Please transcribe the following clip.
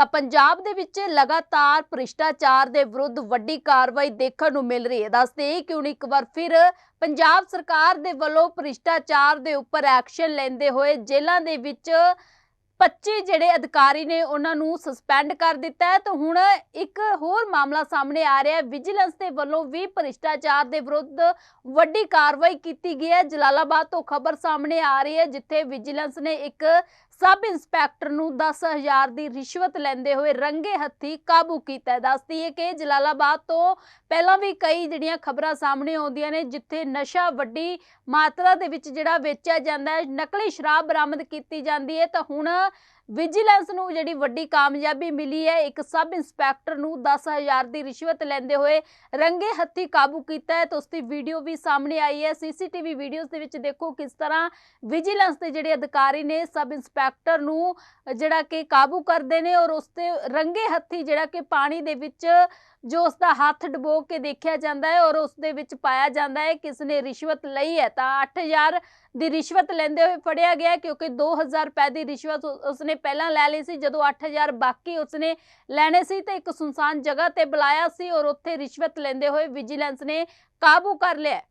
ਤਾਂ ਪੰਜਾਬ ਦੇ ਵਿੱਚ ਲਗਾਤਾਰ ਭ੍ਰਿਸ਼ਟਾਚਾਰ ਦੇ ਵਿਰੁੱਧ ਵੱਡੀ ਕਾਰਵਾਈ ਦੇਖਣ ਨੂੰ ਮਿਲ ਰਹੀ ਹੈ ਦੱਸਦੇ ਕਿ ਹੁਣ ਇੱਕ ਵਾਰ ਫਿਰ ਪੰਜਾਬ ਸਰਕਾਰ ਦੇ ਵੱਲੋਂ ਭ੍ਰਿਸ਼ਟਾਚਾਰ ਦੇ ਉੱਪਰ ਐਕਸ਼ਨ ਲੈਂਦੇ ਹੋਏ ਜੇਲ੍ਹਾਂ ਦੇ ਵਿੱਚ 25 ਜਿਹੜੇ ਅਧਿਕਾਰੀ ਨੇ ਉਹਨਾਂ ਨੂੰ ਸਸਪੈਂਡ ਕਰ ਦਿੱਤਾ ਹੈ ਤਾਂ ਹੁਣ ਇੱਕ ਹੋਰ ਮਾਮਲਾ ਸਾਹਮਣੇ ਆ ਰਿਹਾ ਹੈ ਵਿਜੀਲੈਂਸ ਦੇ ਵੱਲੋਂ ਵੀ ਭ੍ਰਿਸ਼ਟਾਚਾਰ ਦੇ ਵਿਰੁੱਧ ਵੱਡੀ ਕਾਰਵਾਈ ਕੀਤੀ ਗਈ ਹੈ ਜਲਾਲਾਬਾਦ ਤੋਂ ਖਬਰ ਸਾਹਮਣੇ ਆ ਰਹੀ ਹੈ ਜਿੱਥੇ ਵਿਜੀਲੈਂਸ ਨੇ ਇੱਕ ਸਬ ਇੰਸਪੈਕਟਰ ਨੂੰ 10000 ਦੀ ਰਿਸ਼ਵਤ ਲੈਂਦੇ ਹੋਏ ਰੰਗੇ ਹੱਥੀ ਕਾਬੂ ਕੀਤਾ ਹੈ ਦੱਸਦੀ ਹੈ ਕਿ ਜਲਾਲਾਬਾਦ ਤੋਂ ਪਹਿਲਾਂ ਵੀ ਕਈ ਜਿਹੜੀਆਂ ਖਬਰਾਂ ਸਾਹਮਣੇ ਆਉਂਦੀਆਂ ਨੇ ਜਿੱਥੇ ਨਸ਼ਾ ਵੱਡੀ ਮਾਤਰਾ ਦੇ ਵਿੱਚ ਜਿਹੜਾ ਵੇਚਿਆ ਜਾਂਦਾ ਹੈ ਨਕਲੀ ਸ਼ਰਾਬ ਬਰਾਮਦ ਕੀਤੀ ਜਾਂਦੀ ਹੈ ਤਾਂ ਹੁਣ ਵਿਜੀਲੈਂਸ ਨੂੰ ਜਿਹੜੀ ਵੱਡੀ ਕਾਮਯਾਬੀ ਮਿਲੀ ਹੈ ਇੱਕ ਸਬ ਇੰਸਪੈਕਟਰ ਨੂੰ 10000 ਦੀ ਰਿਸ਼ਵਤ ਲੈਂਦੇ ਹੋਏ ਰੰਗੇ ਹੱਥੀ ਕਾਬੂ ਕੀਤਾ ਹੈ ਤਾਂ ਉਸ ਦੀ ਵੀਡੀਓ ਵੀ ਸਾਹਮਣੇ ਆਈ ਹੈ ਸੀਸੀਟੀਵੀ ਵੀਡੀਓਜ਼ ਦੇ ਵਿੱਚ ਦੇਖੋ ਕਿਸ ਤਰ੍ਹਾਂ ਵਿਜੀਲੈਂਸ ਦੇ ਜਿਹੜੇ ਅਧਿਕਾਰੀ ਨੇ ਸਬ ਇੰਸਪੈਕਟਰ ਨੂੰ ਜਿਹੜਾ ਕਿ ਕਾਬੂ ਕਰਦੇ ਨੇ ਔਰ ਉਸ ਤੇ ਰੰਗੇ ਹੱਥੀ ਜਿਹੜਾ ਕਿ ਪਾਣੀ ਦੇ ਵਿੱਚ ਜੋ ਉਸ ਦਾ ਹੱਥ ਡਬੋ ਕੇ ਦੇਖਿਆ ਜਾਂਦਾ ਹੈ ਔਰ ਉਸ ਦੇ ਵਿੱਚ ਪਾਇਆ ਜਾਂਦਾ ਹੈ ਕਿਸ ਨੇ ਰਿਸ਼ਵਤ ਲਈ ਹੈ ਤਾਂ 8000 ਦੀ ਰਿਸ਼ਵਤ ਲੈਂਦੇ ਹੋਏ ਫੜਿਆ ਗਿਆ ਕਿਉਂਕਿ 2000 ਰੁਪਏ ਦੀ ਰਿਸ਼ਵਤ ਉਸ- ਉਸਨੇ ਪਹਿਲਾਂ ਲੈ ਲਈ ਸੀ ਜਦੋਂ 8000 ਬਾਕੀ ਉਸਨੇ ਲੈਣੇ ਸੀ ਤੇ ਇੱਕ ਸੁਨਸਾਨ ਜਗ੍ਹਾ ਤੇ ਬੁਲਾਇਆ ਸੀ ਔਰ ਉੱਥੇ ਰਿਸ਼ਵਤ ਲੈਂਦੇ ਹੋਏ ਵਿਜੀਲੈਂਸ ਨੇ ਕਾਬੂ ਕਰ ਲਿਆ ਹੈ।